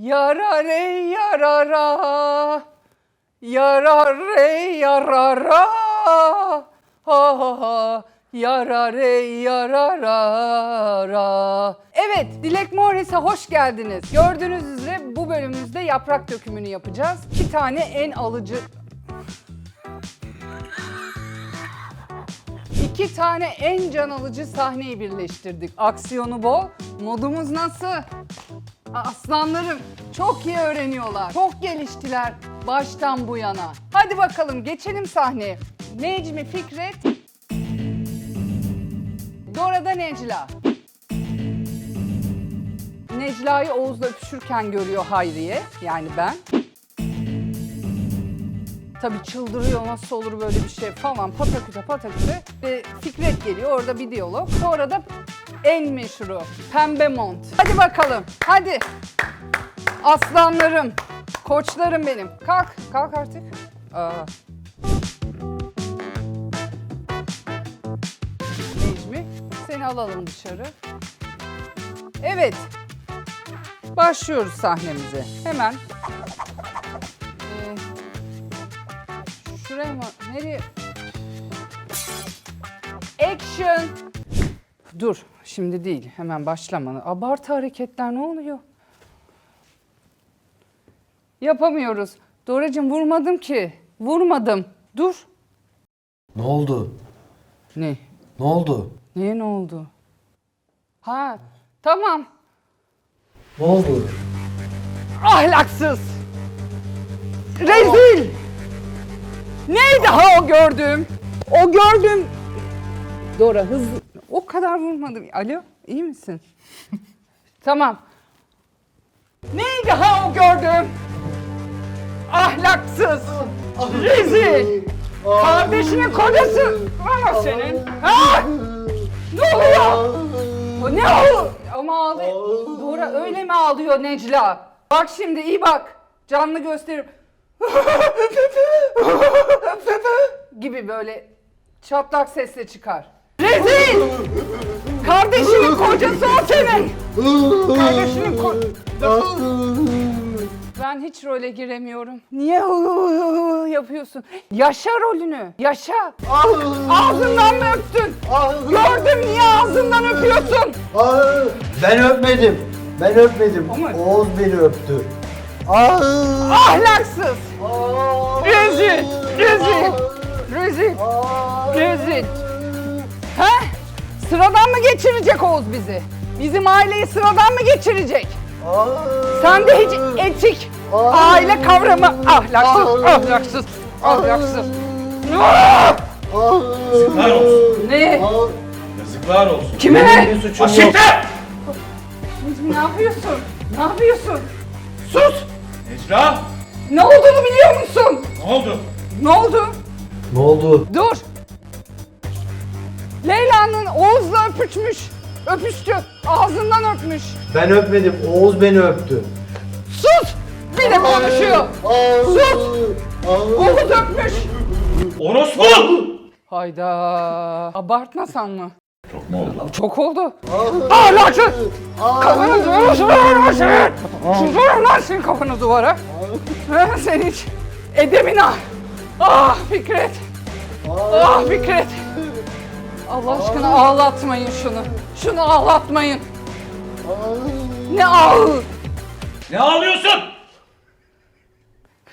Yarare yarara. Yarare yarara. Ha ha ha. Yarare yarara. Evet, Dilek Morris'e hoş geldiniz. Gördüğünüz üzere bu bölümümüzde yaprak dökümünü yapacağız. İki tane en alıcı... İki tane en can alıcı sahneyi birleştirdik. Aksiyonu bol. Modumuz nasıl? Aslanlarım çok iyi öğreniyorlar. Çok geliştiler baştan bu yana. Hadi bakalım geçelim sahneye. Necmi Fikret. Dora'da Necla. Necla'yı Oğuz'la öpüşürken görüyor Hayriye. Yani ben. Tabii çıldırıyor nasıl olur böyle bir şey falan pataküte pataküte. Ve Fikret geliyor orada bir diyalog. Sonra da en meşhuru pembe mont. Hadi bakalım hadi. Aslanlarım, koçlarım benim. Kalk, kalk artık. Aa. Necmi, seni alalım dışarı. Evet, başlıyoruz sahnemize. Hemen. Ee, şuraya mı? Nereye? Action! Dur, şimdi değil. Hemen başlama. Abartı hareketler ne oluyor? Yapamıyoruz. Doracığım vurmadım ki. Vurmadım. Dur. Ne oldu? Ne? Ne oldu? Niye ne oldu? Ha, tamam. Ne oldu? Ahlaksız. Rezil. Neydi ha o gördüğüm? O gördüğüm... Dora hızlı... O kadar vurmadım. Alo, iyi misin? tamam. Neydi ha o gördüğüm? Ahlaksız. Rezil. Kardeşinin kocası. Ama senin. Ha? Ne oluyor? O ne o? Ama ağlıyor. Dora öyle mi ağlıyor Necla? Bak şimdi iyi bak. Canlı gösterim. gibi böyle çatlak sesle çıkar. Rezil! Kardeşinin kocası o senin. Kardeşinin ko... Ben hiç role giremiyorum. Niye yapıyorsun? Yaşa rolünü. Yaşa. Ağzından mı öptün? Gördüm niye ağzından öpüyorsun? Ben öpmedim. Ben öpmedim. Ama- Oğuz beni öptü. Ahlaksız. Rezil. Rezil. Rezil. Rezil. He? Sıradan mı geçirecek Oğuz bizi? Bizim aileyi sıradan mı geçirecek? Aa. Sende hiç etik, aile kavramı ahlaksız, ahlaksız, ahlaksız. Ah! Yazıklar olsun. Ne? Aa, Yazıklar olsun. Kime! Necmi ne yapıyorsun? Ne yapıyorsun? Sus! Necla! Ne olduğunu biliyor musun? Ne oldu? Ne oldu? Ne oldu? Dur! Leyla'nın Oğuz'la öpüşmüş. Öpüştü. Ağzından öpmüş. Ben öpmedim. Oğuz beni öptü. Sus! Bir de konuşuyor. Sus! Oğuz öpmüş. Orospu! Hayda. Abartmasan mı? Çok mu oldu? Çok oldu. Ahlaksız! Kafanı duvara sürüyorum senin! Sürüyorum lan senin kafanı duvara. Ha, Sen hiç edemin ah! Ah Fikret! Ah Fikret! Allah aşkına ağlatmayın şunu. Şunu ağlatmayın. Ne ağ? Ne ağlıyorsun?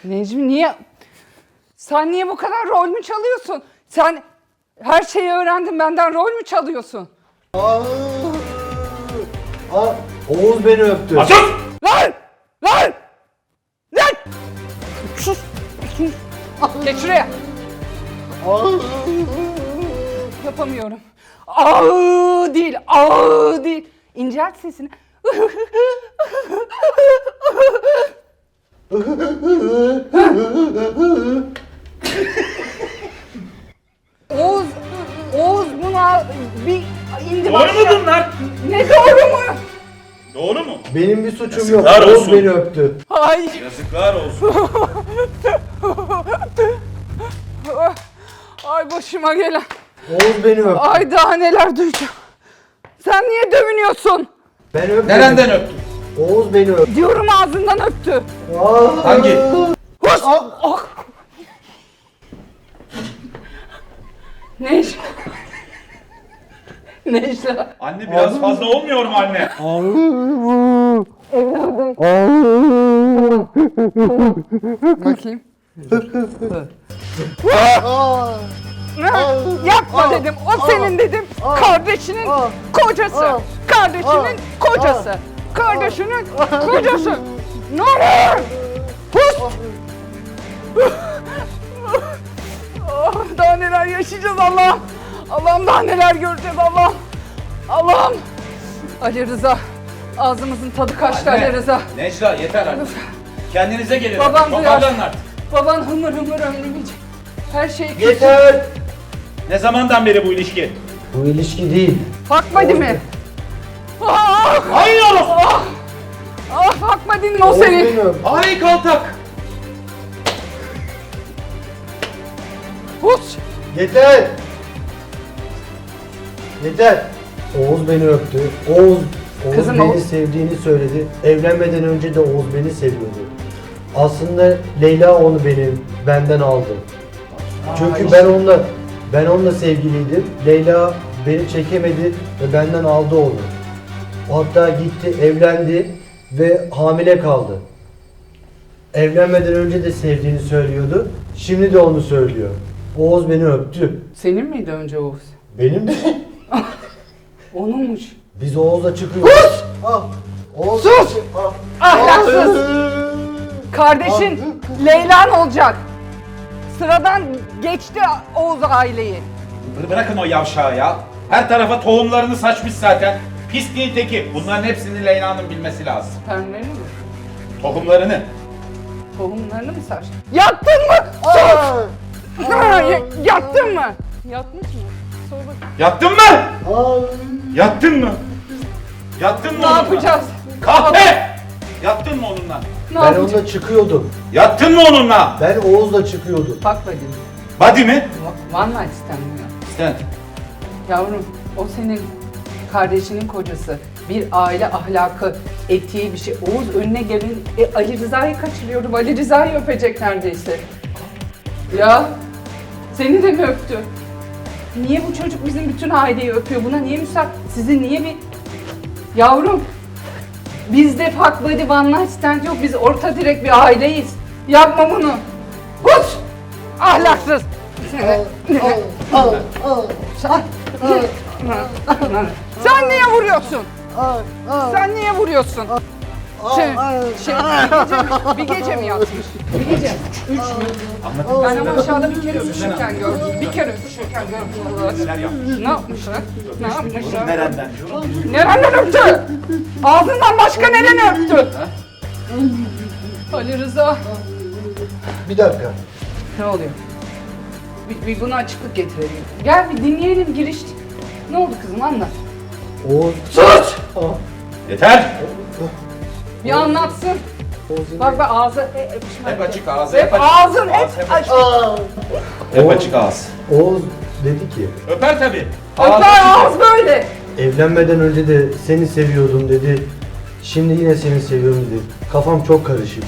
Necmi niye? Sen niye bu kadar rol mü çalıyorsun? Sen her şeyi öğrendin benden rol mü çalıyorsun? Aa, aa, Oğuz beni öptü. Açın! Lan! Lan! Lan! Sus! Sus! Geç şuraya. Aa. Yapamıyorum. Aa değil, aa değil. İncelt sesini. Oğuz, Oğuz buna bir indi Doğru mu bunlar? Ne doğru mu? Doğru mu? Benim bir suçum yok. Yazıklar Oğuz olsun. beni öptü. Ay. Yazıklar olsun. Ay başıma gelen. Oğuz beni öptü. Ay daha neler duyacağım. Sen niye dövünüyorsun? Ben öpmedim. Nereden öptün? Oğuz beni öptü. Diyorum ağzından öptü. Aa. Hangi? Hus! Ah. Oh! Necla. Necla. Anne biraz fazla olmuyor mu anne? Bakayım. Aa. Yapma dedim. O senin dedim. Kardeşinin kocası. Kardeşinin kocası. Kardeşinin kocası. Ne olur? Hus! Ah, daha neler yaşayacağız Allah'ım. Allah'ım daha neler göreceğiz Allah'ım. Allah'ım. Ali Rıza. Ağzımızın tadı kaçtı Ali Rıza. Necla yeter artık. Kendinize gelin. Babam duyar. Toparlanın artık. Baban hımır hımır önlemeyecek. Her şey kötü. Yeter. Ne zamandan beri bu ilişki? Bu ilişki değil. Fakmadi mi? Ah! Hayır oğlum. Ah! Ah Fakmadi'nin o Oğuz senin. beni öptü. Ay kaltak. Hus! Yeter. Yeter. Oğuz beni öptü. Oğuz, Oğuz Kızım, beni Oğuz- sevdiğini söyledi. Evlenmeden önce de Oğuz beni seviyordu. Aslında Leyla onu benim benden aldı. Çünkü ben onunla ben onunla sevgiliydim. Leyla beni çekemedi ve benden aldı onu. Hatta gitti evlendi ve hamile kaldı. Evlenmeden önce de sevdiğini söylüyordu. Şimdi de onu söylüyor. Oğuz beni öptü. Senin miydi önce Oğuz? Benim de. Onunmuş. Biz Oğuz'la çıkıyoruz. Ah, Oğuz. Sus! Ah, Ahlaksız! ah. Kardeşin Leylan olacak. Sıradan geçti Oğuz aileyi. Bı- Bırakın o yavşağı ya. Her tarafa tohumlarını saçmış zaten. Pisliğin teki. Bunların hepsini Leyla'nın bilmesi lazım. Spermlerini mi? Tohumlarını. Tohumlarını mı saç? Yattın mı? Sus! Ha, ya- Yattın mı? Yatmış mı? Sor bakayım. Yattın mı? Yattın mı? Yattın mı Ne onunla? yapacağız? Kahpe! Yattın mı onunla? Ne Ben yapacağız? onunla çıkıyordum. Yattın mı onunla? Ben Oğuz'la çıkıyordum. Bak bakayım. Body mi? One night stand mi ya? Sen. Yavrum o senin kardeşinin kocası. Bir aile ahlakı, etiği bir şey. Oğuz önüne gelin e, Ali Rıza'yı kaçırıyorum. Ali Rıza'yı öpecek neredeyse. Ya seni de mi öptü? Niye bu çocuk bizim bütün aileyi öpüyor? Buna niye müsaade? Sizin niye bir... Yavrum bizde fuck buddy one night stand yok. Biz orta direk bir aileyiz. Yapma bunu. Hus! Ahlaksız. Ah, ah, Sen, sen niye vuruyorsun? Sen niye vuruyorsun? Şey, şey, bir gece, bir gece mi yatmış? Bir gece. Üç mü? Ben ama aşağıda bir kere öpüşürken gördüm. Bir kere öpüşürken gördüm. Ne yapmışlar? Ne yapmışlar? Nereden? Nereden öptü? Ağzından başka nereni öptü? Ali Rıza. Bir dakika. Ne oluyor? Bir, bir buna açıklık getirelim. Gel bir dinleyelim giriş. Ne oldu kızım anlat. Oğuz. Sus! Yeter! Bir anlatsın. Bak bak ağzı e, öpüşme. Hep açık ağzı, Hep açık. ağzın hep açık. Hep açık ağız. Öper dedi ki Öper tabi. Öper ağız böyle. evlenmeden önce de seni seviyordum dedi. Şimdi yine seni seviyorum dedi. Kafam çok karışık.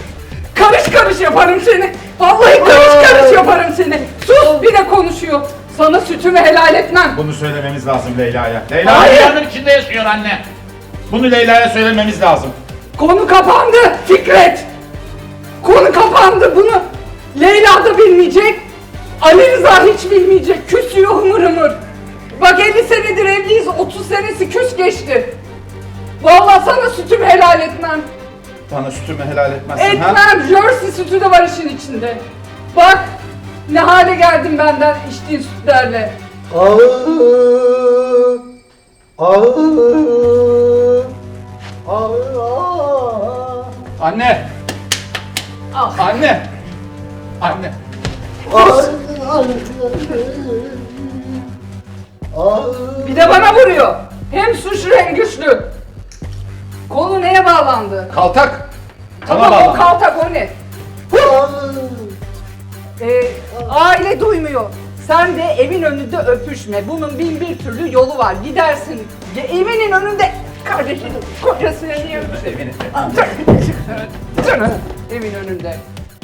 Karış karış yaparım seni. Vallahi karış karış yaparım seni. Sus bir de konuşuyor. Sana sütümü helal etmem. Bunu söylememiz lazım Leyla'ya. Leyla Hayır. Leyla'nın içinde yaşıyor anne. Bunu Leyla'ya söylememiz lazım. Konu kapandı Fikret. Konu kapandı bunu. Leyla da bilmeyecek. Ali Rıza hiç bilmeyecek. Küsüyor hımır hımır. Bak 50 senedir evliyiz. 30 senesi küs geçti. Vallahi sana sütümü helal etmem. Bana sütümü helal etmezsin ha? Etmem. Jersey sütü de var işin içinde. Bak ne hale geldim benden içtiğin sütlerle. Ah. Ah. Anne! Ah. Anne! Anne! Ah. Bir de bana vuruyor. Hem suçlu hem güçlü. Konu neye bağlandı? Kaltak! Tamam o kaltak o ne? Ee, aile duymuyor. Sen de evin önünde öpüşme. Bunun bin bir türlü yolu var. Gidersin. ge- Evinin önünde Kardeşinin kocasına niye Evini Canım evin önünde.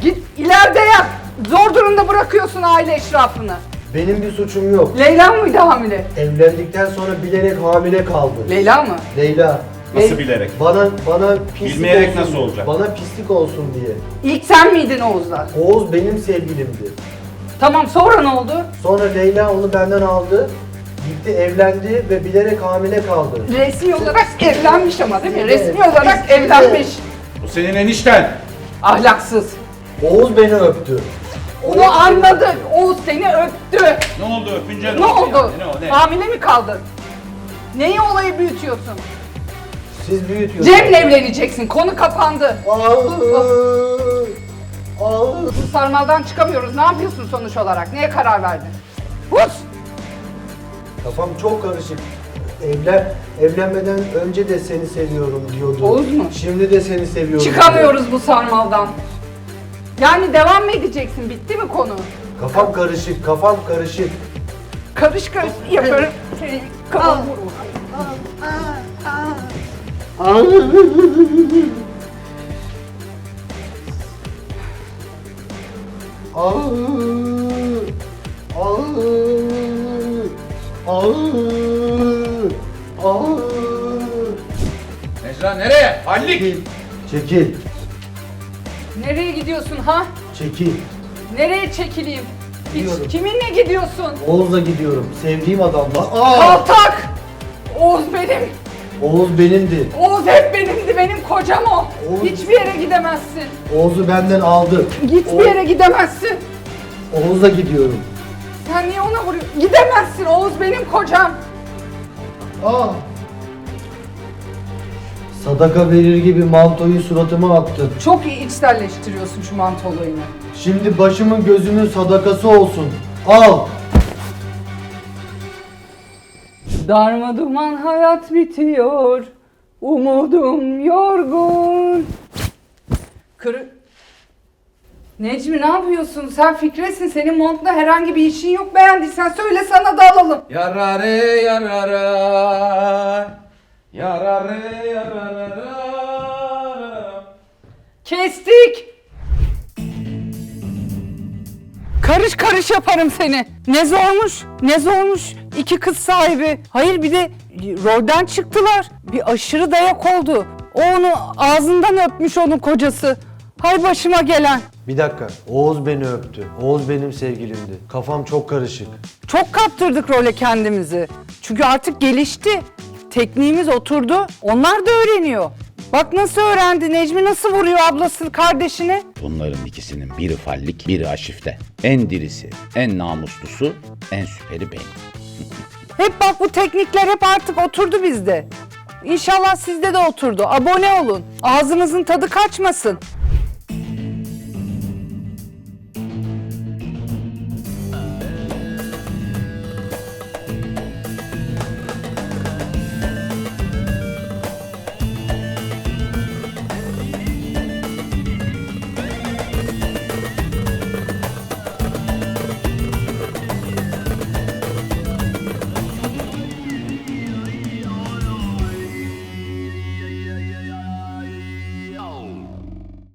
Git ileride yap. Zor durumda bırakıyorsun aile eşrafını. Benim bir suçum yok. Leyla mıydı hamile? Evlendikten sonra bilerek hamile kaldı. Leyla mı? Leyla Nasıl Ley- bilerek? bana bana pislik Bilmeyerek olsun, nasıl olacak? Bana pislik olsun diye. İlk sen miydin Oğuz'la? Oğuz benim sevgilimdi. Tamam sonra ne oldu? Sonra Leyla onu benden aldı. Gitti evlendi ve bilerek hamile kaldı. Resmi olarak evlenmiş ama değil mi? Resmi olarak evlenmiş. Bu senin enişten. Ahlaksız. Oğuz beni öptü. Onu anladık. Oğuz seni öptü. Ne oldu öpünce Ne oldu? yani? Ne o ne? Hamile mi kaldın? Neyi olayı büyütüyorsun? Siz büyütüyorsunuz. Cem'le evleneceksin. Konu kapandı. Aa. Bu sarmaldan çıkamıyoruz. Ne yapıyorsun sonuç olarak? Neye karar verdin? Hus! Kafam çok karışık. Evlen evlenmeden önce de seni seviyorum diyordu. Oğuz mu? Şimdi de seni seviyorum. diyor. Çıkamıyoruz bu sarmaldan. Yani devam mı edeceksin? Bitti mi konu? Kafam karışık, kafam karışık. Karış karış yaparım. Seni kafam vurur. Aa, aa, Necla nereye? Hallik. Çekil, çekil, Nereye gidiyorsun ha? çekil. Nereye çekileyim? Hiç kiminle gidiyorsun? Oğuz'la gidiyorum. Sevdiğim adamla. Aa! Kaltak! Oğuz benim. Oğuz benimdi. Oğuz hep benimdi. Benim kocam o. Oğuz- Hiçbir yere gidemezsin. Oğuz'u benden aldı. Hiçbir yere gidemezsin. Oğuz'la gidiyorum. Sen niye ona vuruyorsun? Gidemezsin. Oğuz benim kocam. Aa! Sadaka verir gibi mantoyu suratıma attın. Çok iyi içselleştiriyorsun şu mantı olayını. Şimdi başımın gözümün sadakası olsun. Al. Darma duman hayat bitiyor. Umudum yorgun. Kırı... Necmi ne yapıyorsun? Sen Fikret'sin. Senin montla herhangi bir işin yok. Beğendiysen söyle sana da alalım. Yarare yarara. Yarare yarara. Kestik. Karış karış yaparım seni. Ne zormuş, ne zormuş. İki kız sahibi. Hayır bir de rolden çıktılar. Bir aşırı dayak oldu. O onu ağzından öpmüş onun kocası. Hay başıma gelen. Bir dakika. Oğuz beni öptü. Oğuz benim sevgilimdi. Kafam çok karışık. Çok kaptırdık role kendimizi. Çünkü artık gelişti. Tekniğimiz oturdu. Onlar da öğreniyor. Bak nasıl öğrendi Necmi nasıl vuruyor ablası kardeşini. Bunların ikisinin biri fallik, biri aşifte. En dirisi, en namuslusu, en süperi benim. Hep bak bu teknikler hep artık oturdu bizde. İnşallah sizde de oturdu. Abone olun. Ağzınızın tadı kaçmasın.